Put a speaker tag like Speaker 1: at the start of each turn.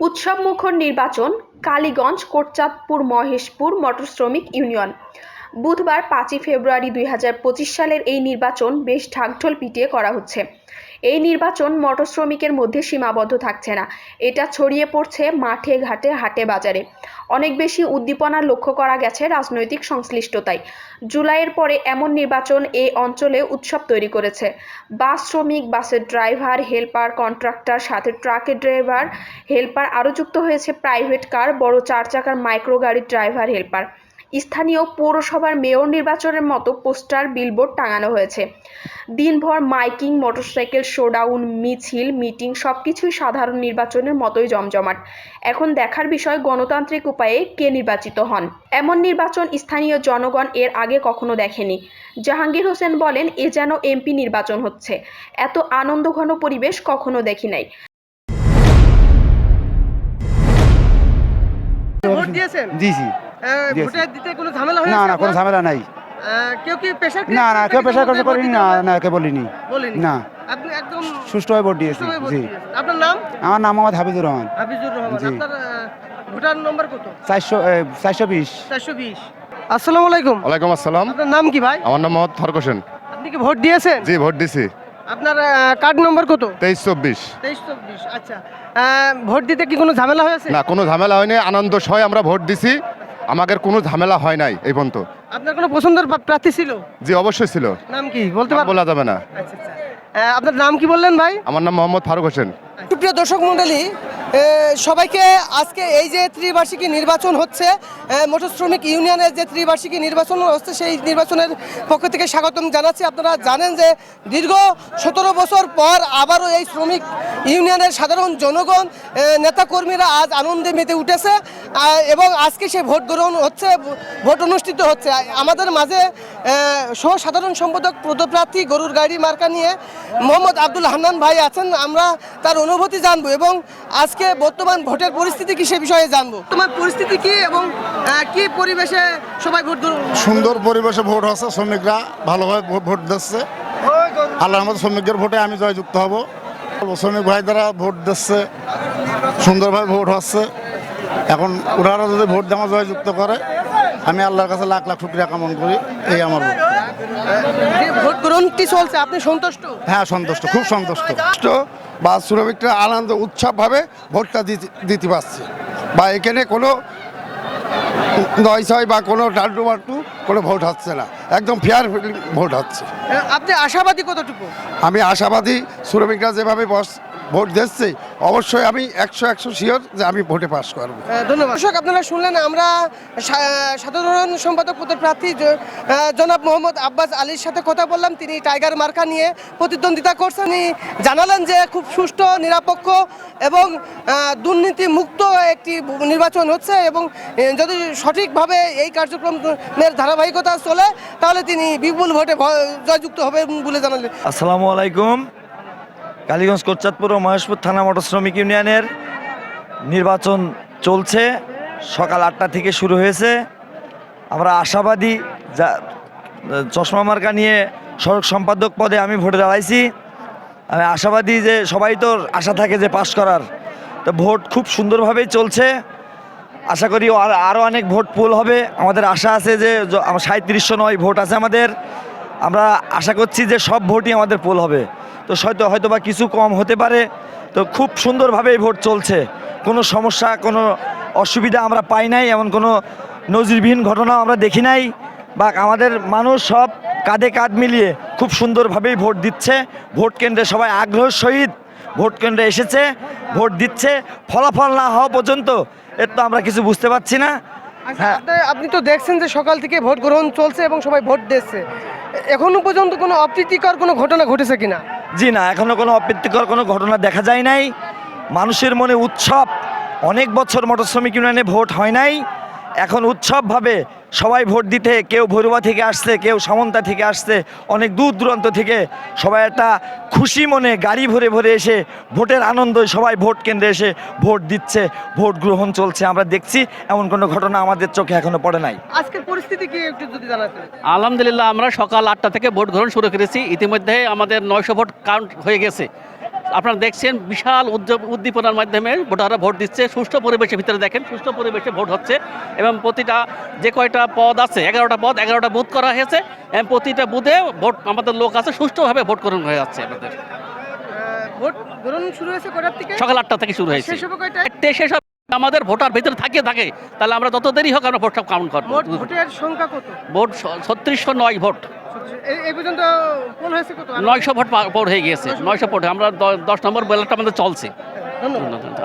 Speaker 1: উৎসবমুখর নির্বাচন কালীগঞ্জ কোটচাঁদপুর মহেশপুর মোটর শ্রমিক ইউনিয়ন। বুধবার পাঁচই ফেব্রুয়ারি দুই হাজার পঁচিশ সালের এই নির্বাচন বেশ ঢাকঢোল পিটিয়ে করা হচ্ছে। এই নির্বাচন মোটর শ্রমিকের মধ্যে সীমাবদ্ধ থাকছে না। এটা ছড়িয়ে পড়ছে মাঠে ঘাটে, হাটে বাজারে। অনেক বেশি উদ্দীপনা লক্ষ্য করা গেছে রাজনৈতিক সংশ্লিষ্টতায়। জুলাইয়ের পরে এমন নির্বাচন এই অঞ্চলে উৎসব তৈরি করেছে। বাস শ্রমিক, বাসের ড্রাইভার, হেল্পার, কন্ট্রাক্টর, সাথে ট্রাকের ড্রাইভার, হেল্পার আরও যুক্ত হয়েছে প্রাইভেট কার, বড় চার চাকার মাইক্রো গাড়ির ড্রাইভার, হেল্পার। স্থানীয় পৌরসভার মেয়র নির্বাচনের মতো পোস্টার বিলবোর্ড টাঙানো হয়েছে। দিনভর মাইকিং মোটরসাইকেল শোডাউন মিছিল মিটিং সব কিছুই সাধারণ নির্বাচনের মতোই জমজমাট। এখন দেখার বিষয় গণতান্ত্রিক উপায়ে কে নির্বাচিত হন? এমন নির্বাচন স্থানীয় জনগণ এর আগে কখনো দেখেনি। জাহাঙ্গীর হোসেন বলেন এ যেন এমপি নির্বাচন হচ্ছে। এত আনন্দঘন পরিবেশ কখনো দেখি নাই।
Speaker 2: ভোট দিয়েছেন?
Speaker 3: দিয়েছি
Speaker 2: আহ,
Speaker 3: দিয়েছি।
Speaker 2: ভোটে দিতে কোনো
Speaker 3: না না কোনো
Speaker 2: আপনার?
Speaker 3: ঝামেলা নাই।
Speaker 2: কেউ কি প্রেশার
Speaker 3: না না কেউ পেশা করতে করিনি না না কেউ বলিনি।
Speaker 2: বলিনি।
Speaker 3: না।
Speaker 2: আপনি একদম
Speaker 3: সুষ্ঠুভাবে ভোট দিয়েছি জি।
Speaker 2: আপনার নাম?
Speaker 3: আমার নাম মোহাম্মদ হাবিবুর রহমান।
Speaker 2: হাফিজুর রহমান। আপনার ভোটার নম্বর কত?
Speaker 3: চারশো চারশো বিশ।
Speaker 2: চারশো বিশ। আসসালামু আলাইকুম।
Speaker 4: ওয়ালাইকুম আসসালাম।
Speaker 2: আপনার নাম কি ভাই?
Speaker 4: আমার নাম মোহাম্মদ ফারুক হোসেন।
Speaker 2: আপনি কি ভোট দিয়েছেন?
Speaker 4: জি ভোট দিছি।
Speaker 2: আপনার কার্ড নম্বর কত?
Speaker 4: তেইশ চব্বিশ।
Speaker 2: তেইশ চব্বিশ আচ্ছা। ভোট দিতে কি কোনো ঝামেলা হয়েছে?
Speaker 4: না কোনো ঝামেলা হয়নি। আনন্দ সহ আমরা ভোট দিছি। আমাদের কোনো ঝামেলা হয় নাই এই পর্যন্ত।
Speaker 2: আপনার কোনো পছন্দের প্রার্থী ছিল?
Speaker 4: জি অবশ্যই ছিল।
Speaker 2: নাম কি? বলতে পারবেন?
Speaker 4: বলা যাবে না।
Speaker 2: আচ্ছা আচ্ছা। আপনার নাম কি বললেন ভাই?
Speaker 4: আমার নাম মোহাম্মদ ফারুক হোসেন।
Speaker 2: সুপ্রিয় দর্শক মণ্ডলী এ, সবাইকে আজকে এই যে ত্রিবার্ষিকী নির্বাচন হচ্ছে মোটর শ্রমিক ইউনিয়নের যে ত্রিবার্ষিকী নির্বাচন হচ্ছে, সেই নির্বাচনের পক্ষ থেকে স্বাগতম জানাচ্ছি। আপনারা জানেন যে দীর্ঘ সতেরো বছর পর আবারও এই শ্রমিক ইউনিয়নের সাধারণ জনগণ নেতাকর্মীরা আজ আনন্দে মেতে উঠেছে এবং আজকে সে ভোট গ্রহণ হচ্ছে, ভোট অনুষ্ঠিত হচ্ছে। আমাদের মাঝে সহ সাধারণ সম্পাদক, পদপ্রার্থী, গরুর গাড়ি মার্কা নিয়ে মোহাম্মদ আব্দুল হান্নান ভাই আছেন। আমরা তার অনুভূতি জানব এবং আজকে বর্তমান ভোটের পরিস্থিতি কি সে বিষয়ে জানব। তোমার পরিস্থিতি কি এবং কি পরিবেশে সবাই ভোট
Speaker 5: সুন্দর পরিবেশে ভোট হচ্ছে শ্রমিকরা ভালোভাবে ভোট দিচ্ছে। আল্লাহর মতো শ্রমিকদের ভোটে আমি জয়যুক্ত হব। শ্রমিক ভাই দ্বারা ভোট দিচ্ছে সুন্দরভাবে ভোট হচ্ছে। এখন ওনারা যদি ভোট দেওয়া জয়যুক্ত করে আমি আল্লাহর কাছে লাখ লাখ শুক্রিয়া কামন করি এই আমার ভোট।
Speaker 2: গ্রহণটি চলছে আপনি সন্তুষ্ট?
Speaker 5: হ্যাঁ সন্তুষ্ট খুব সন্তুষ্ট।
Speaker 6: বা শ্রমিকরা আনন্দ উৎসবভাবে ভোটটা দিতে দিতে পারছে। বা এখানে কোনো নয় ছয় বা কোনো ডাল্টু বাল্টু কোনো ভোট হচ্ছে না। একদম ফেয়ার ভোট হচ্ছে।
Speaker 2: আপনি আশাবাদী কতটুকু?
Speaker 6: আমি আশাবাদী শ্রমিকরা যেভাবে বস ভোট দিচ্ছে। অবশ্যই আমি একশো একশো শিওর যে আমি ভোটে পাশ করব।
Speaker 2: ধন্যবাদ। দর্শক আপনারা শুনলেন আমরা সা- সাধারণ সম্পাদক পদের প্রার্থী জনাব মোহাম্মদ আব্বাস আলীর সাথে কথা বললাম। তিনি টাইগার মার্কা নিয়ে প্রতিদ্বন্দ্বিতা করছেন। তিনি জানালেন যে খুব সুষ্ঠু নিরপেক্ষ এবং দুর্নীতি মুক্ত একটি নির্বাচন হচ্ছে এবং যদি সঠিকভাবে এই কার্যক্রমের ধারাবাহিকতা চলে তাহলে তিনি বিপুল ভোটে জয়যুক্ত হবে বলে জানালেন।
Speaker 7: আসসালামু আলাইকুম। কালীগঞ্জ, কোটচাঁদপুর ও মহেশপুর থানা মোটর শ্রমিক ইউনিয়নের নির্বাচন চলছে। সকাল আটটা থেকে শুরু হয়েছে। আমরা আশাবাদী যা, চশমা মার্কা নিয়ে সড়ক সম্পাদক পদে আমি ভোটে দাঁড়াইছি। আমি আশাবাদী যে সবাই তো আশা থাকে যে পাশ করার। তো ভোট খুব সুন্দরভাবেই চলছে। আশা করি আর- আরও অনেক ভোট পোল হবে। আমাদের আশা আছে য- সাঁত্রিশশো নয় ভোট আছে আমাদের। আমরা আশা করছি যে সব ভোটই আমাদের পোল হবে। তো হয়তো হয়তো বা কিছু কম হতে পারে। তো খুব সুন্দরভাবেই ভোট চলছে। কোনো সমস্যা কোনো অসুবিধা আমরা পাই নাই এমন কোনো নজিরবিহীন ঘটনা আমরা দেখি নাই। বা আমাদের মানুষ সব কাঁধে কাঁধ মিলিয়ে খুব সুন্দরভাবেই ভোট দিচ্ছে। ভোট কেন্দ্রে সবাই আগ্রহের সহিত ভোট কেন্দ্রে এসেছে ভোট দিচ্ছে। ফলাফল না হওয়া পর্যন্ত এর তো আমরা কিছু বুঝতে পারছি না। হ্যাঁ।
Speaker 2: আপনি- আপনি তো দেখছেন যে সকাল থেকে ভোট গ্রহণ চলছে এবং সবাই ভোট দিচ্ছে। এখনও পর্যন্ত কোনো অপ্রীতিকর কোনো ঘটনা ঘটেছে কিনা?
Speaker 7: জি না, এখনও কোনো অপ্রীতিকর কোনো ঘটনা দেখা যায় নাই। মানুষের মনে উৎসব, অনেক বছর মোটর শ্রমিক ইউনিয়নে ভোট হয় নাই। এখন উৎসবভাবে সবাই ভোট দিতে কেউ ভৈরবা থেকে আসছে কেউ সামন্তা থেকে আসছে অনেক দূর দূরান্ত থেকে সবাই একটা খুশি মনে গাড়ি ভরে ভরে এসে ভোটের আনন্দ সবাই ভোট কেন্দ্রে এসে ভোট দিচ্ছে ভোট গ্রহণ চলছে। আমরা দেখছি এমন কোনো ঘটনা আমাদের চোখে এখনও পড়ে নাই।
Speaker 2: আজকের পরিস্থিতি কি একটু যদি জানাতেন
Speaker 8: আলহামদুলিল্লাহ আমরা সকাল আটটা থেকে ভোট গ্রহণ শুরু করেছি। ইতিমধ্যে আমাদের নয়শো ভোট কাউন্ট হয়ে গেছে। আপনারা দেখছেন বিশাল উদ্দীপনার মাধ্যমে ভোটাররা ভোট দিচ্ছে। সুষ্ঠু পরিবেশের ভিতরে দেখেন সুষ্ঠু পরিবেশে ভোট হচ্ছে এবং প্রতিটা যে কয়টা পদ আছে এগারোটা পদ এগারোটা বুথ করা হয়েছে এবং প্রতিটা বুথে ভোট আমাদের লোক আছে সুষ্ঠুভাবে ভোট গ্রহণ হয়ে যাচ্ছে আমাদের।
Speaker 2: ভোট গ্রহণ শুরু হয়েছে কটার থেকে
Speaker 8: সকাল আটটা থেকে শুরু হয়েছে।
Speaker 2: শেষ হবে
Speaker 8: শেষ। আমাদের ভোটার ভিতরে থাকিয়ে থাকে। তাহলে আমরা যত দেরি হোক আমরা ভোটটা কাউন্ট করব।
Speaker 2: ভোটের সংখ্যা কত?
Speaker 8: ভোট ছত্রিশশো নয় ভোট। নয়শো ভোট ভোট হয়ে গিয়েছে। নয়শো ভোট। আমরা দশ নম্বর বেলাটা আমাদের চলছে। ধন্যবাদ।